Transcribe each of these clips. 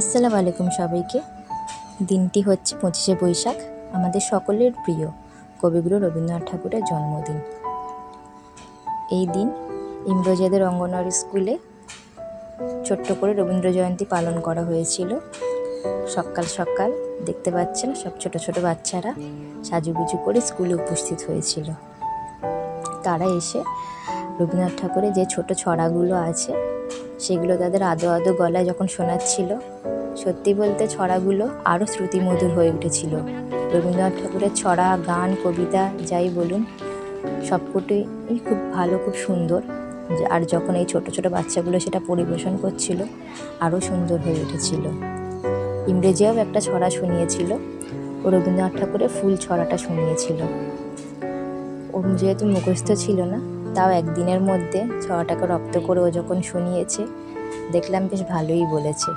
আসসালামু আলাইকুম সবাইকে। দিনটি হচ্ছে পঁচিশে বৈশাখ। আমাদের সকলের প্রিয় কবিগুরু রবীন্দ্রনাথ ঠাকুরের জন্মদিন। এই দিন ইমরোজাদের অঙ্গনওয়াড়ি স্কুলে ছোট্ট করে রবীন্দ্র জয়ন্তী পালন করা হয়েছিল। সকাল সকাল দেখতে পাচ্ছেন সব ছোট ছোট বাচ্চারা সাজুগুজু করে স্কুলে উপস্থিত হয়েছিল। তারা এসে রবীন্দ্রনাথ ঠাকুরের যে ছোট ছড়াগুলো আছে সেগুলো তাদের আদো আদো গলায় যখন শোনাচ্ছিল, সত্যি বলতে ছড়াগুলো আরও শ্রুতিমধুর হয়ে উঠেছিল। রবীন্দ্রনাথ ঠাকুরের ছড়া, গান, কবিতা যাই বলুন সবকটাই খুব ভালো, খুব সুন্দর। আর যখন এই ছোট ছোট বাচ্চাগুলো সেটা পরিবেশন করছিল আরও সুন্দর হয়ে উঠেছিল। ইংরেজিও একটা ছড়া শুনিয়েছিল ও রবীন্দ্রনাথ ঠাকুরের ফুল ছড়াটা শুনিয়েছিল। ওর যেহেতু মুখস্থ ছিল না তাও একদিনের মধ্যে ছড়াটাকে রপ্ত করে ও যখন শুনিয়েছে, দেখলাম বেশ ভালোই বলেছে।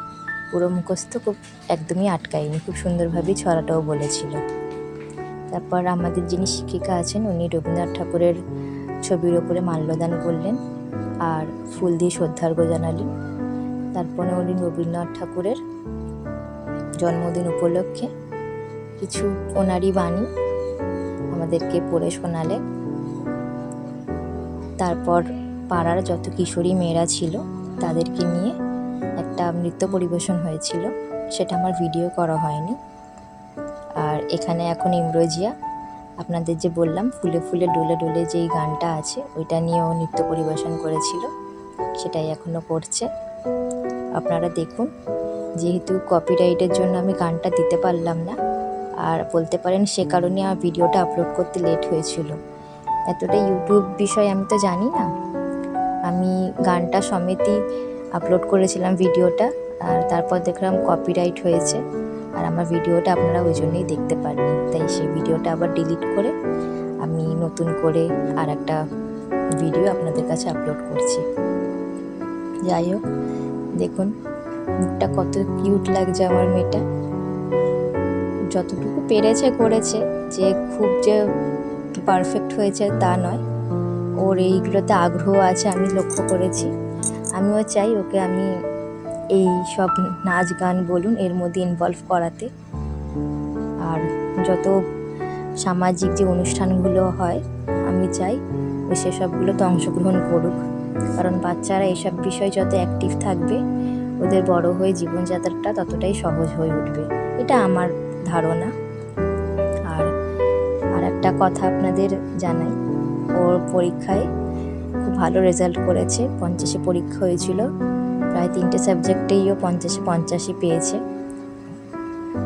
পুরো মুখস্থ খুব একদমই আটকায়নি, খুব সুন্দরভাবেই ছড়াটাও বলেছিল। তারপর আমাদের যিনি শিক্ষিকা আছেন, উনি রবীন্দ্রনাথ ঠাকুরের ছবির ওপরে মাল্যদান করলেন আর ফুল দিয়ে শ্রদ্ধার্ঘ্য জানালেন। তারপরে উনি রবীন্দ্রনাথ ঠাকুরের জন্মদিন উপলক্ষে কিছু ওনারই বাণী আমাদেরকে পড়ে শোনালেন। তারপর পাড়ার যত কিশোরী মেয়েরা ছিল, তাদেরকে নিয়ে একটা নৃত্য পরিবেশন হয়েছিল। সেটা আমার ভিডিও করা হয়নি। আর এখানে এখন ইমরোজিয়া। আপনাদের যে বললাম, ফুলে ফুলে ডোলে ডোলে যেই গানটা আছে, ওইটা নিয়েও নৃত্য পরিবেশন করেছিল। সেটাই এখনও করছে। আপনারা দেখুন, যেহেতু কপিরাইটের জন্য আমি গানটা দিতে পারলাম না, আর বলতে পারেন সে কারণে আমার ভিডিওটা আপলোড করতে লেট হয়েছিল। এতটা ইউটিউব বিষয় আমি তো জানি না। আমি গানটা সমেতই আপলোড করেছিলাম ভিডিওটা, আর তারপর দেখলাম কপিরাইট হয়েছে, আর আমার ভিডিওটা আপনারা ওই জন্যই দেখতে পাননি। তাই সেই ভিডিওটা আবার ডিলিট করে আমি নতুন করে আর একটা ভিডিও আপনাদের কাছে আপলোড করছি। যাই হোক, দেখুন, মুখটা কত কিউট লাগছে আমার মেয়েটা। যতটুকু পেরেছে করেছে, যে খুব যে পারফেক্ট হয়েছে তা নয়। ওর এইগুলোতে আগ্রহ আছে, আমি লক্ষ্য করেছি। আমিও চাই ওকে আমি এই সব নাচ গান বলুন, এর মধ্যে ইনভলভ করাতে। আর যত সামাজিক যে অনুষ্ঠানগুলো হয়, আমি চাই ও সেসবগুলোতে অংশগ্রহণ করুক। কারণ বাচ্চারা এসব বিষয় যত অ্যাক্টিভ থাকবে, ওদের বড় হয়ে জীবনযাত্রাটা ততটাই সহজ হয়ে উঠবে। এটা আমার ধারণা। আর একটা কথা আপনাদের জানাই। ওর পরীক্ষায় খুব ভালো রেজাল্ট করেছে, পঞ্চাশে পরীক্ষা হয়েছিল। প্রায় তিনটে সাবজেক্টেই ও পঞ্চাশে পঞ্চাশই পেয়েছে।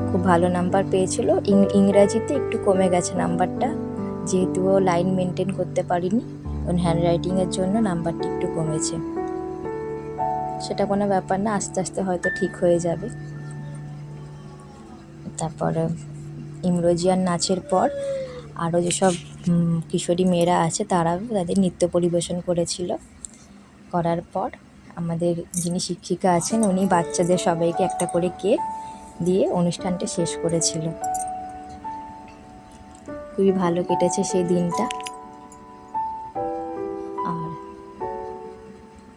খুব ভালো নাম্বার পেয়েছিল। ইংরাজিতে একটু কমে গেছে নাম্বারটা যেহেতু ও লাইন মেনটেন করতে পারিনি, ওর হ্যান্ডরাইটিংয়ের জন্য নাম্বারটি একটু কমেছে। সেটা কোনো ব্যাপার না, আস্তে আস্তে হয়তো ঠিক হয়ে যাবে। তারপরে ইমরোজিয়ান নাচের পর আরও যেসব কিশোরী মেয়েরা আছে তারাও তাদের নৃত্য পরিবেশন করেছিল। করার পর আমাদের যিনি শিক্ষিকা আছেন উনি বাচ্চাদের সবাইকে একটা করে কেক দিয়ে অনুষ্ঠানটা শেষ করেছিল। খুবই ভালো কেটেছে সেই দিনটা। আর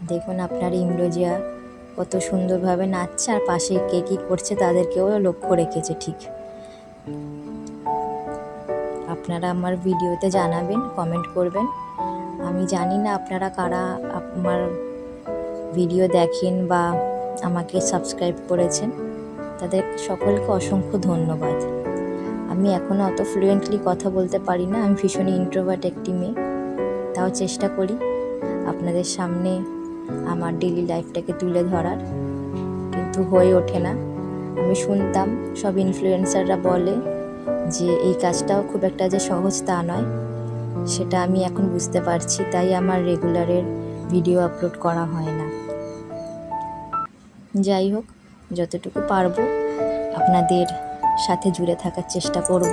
দেখুন আপনার ইমরোজিয়া কত সুন্দরভাবে নাচছে আর পাশে কে কী করছে তাদেরকেও লক্ষ্য রেখেছে ঠিক। আপনারা আমার ভিডিওতে জানাবেন কমেন্ট করবেন। আমি জানি না আপনারা কারা আমার ভিডিও দেখেন বা আমাকে সাবস্ক্রাইব করেছেন। তাদের সকলকে অসংখ্য ধন্যবাদ। আমি এখনও অত ফ্লুয়েন্টলি কথা বলতে পারি না, আমি ভীষণই ইন্ট্রোভার্ট একটি মেয়ে। তাও চেষ্টা করি আপনাদের সামনে আমার ডেলি লাইফটাকে তুলে ধরার, কিন্তু হয়ে ওঠে না। আমি শুনতাম সব ইনফ্লুয়েন্সাররা বলে যে এই কাজটাও খুব একটা যে সহজ তা নয়, সেটা আমি এখন বুঝতে পারছি, তাই আমার রেগুলারের ভিডিও আপলোড করা হয় না। যাই হোক, যতটুকু পারব, আপনাদের সাথে জুড়ে থাকার চেষ্টা করব,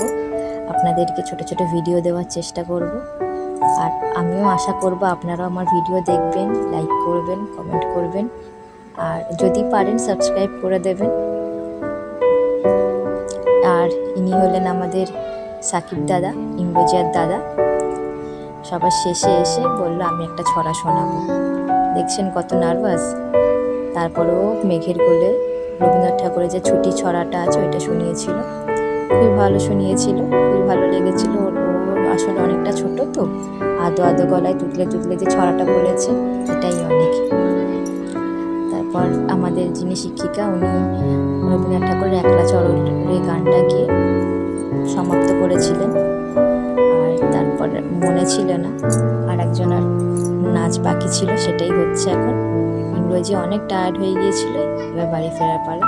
আপনাদেরকে ছোট ছোট ভিডিও দেওয়ার চেষ্টা করব, আর আমিও আশা করব আপনারাও আমার ভিডিও দেখবেন লাইক করবেন কমেন্ট করবেন, আর যদি পারেন সাবস্ক্রাইব করে দেবেন আর ইনি হলেন আমাদের সাকিব দাদা ইংরেজিয়ার দাদা। সবার শেষে এসে বলল, আমি একটা ছড়া শোনাবো। দেখছেন কত নার্ভাস? তারপরেও মেঘের কোলে রবীন্দ্রনাথ ঠাকুরের যে ছুটি ছড়াটা আছে, ওইটা শুনিয়েছিল। খুবই ভালো শুনিয়েছিল, খুবই ভালো লেগেছিল। ওর ওর আসলে অনেকটা ছোট তো। আদো আদো গলায় তুতলে তুতলে যে ছড়াটা বলেছে, এটাই অনেক। তারপর আমাদের যিনি শিক্ষিকা, উনি রবীন্দ্রনাথ ঠাকুরের একলা চরণের গানটাকে সমাপ্ত করেছিলেন। আর তারপর মনে ছিল না আর একজনের নাচ বাকি ছিল, সেটাই হচ্ছে এখন। ইংরেজি অনেক টায়ার্ড হয়ে গিয়েছিল, এবার বাড়ি ফেরার পালা।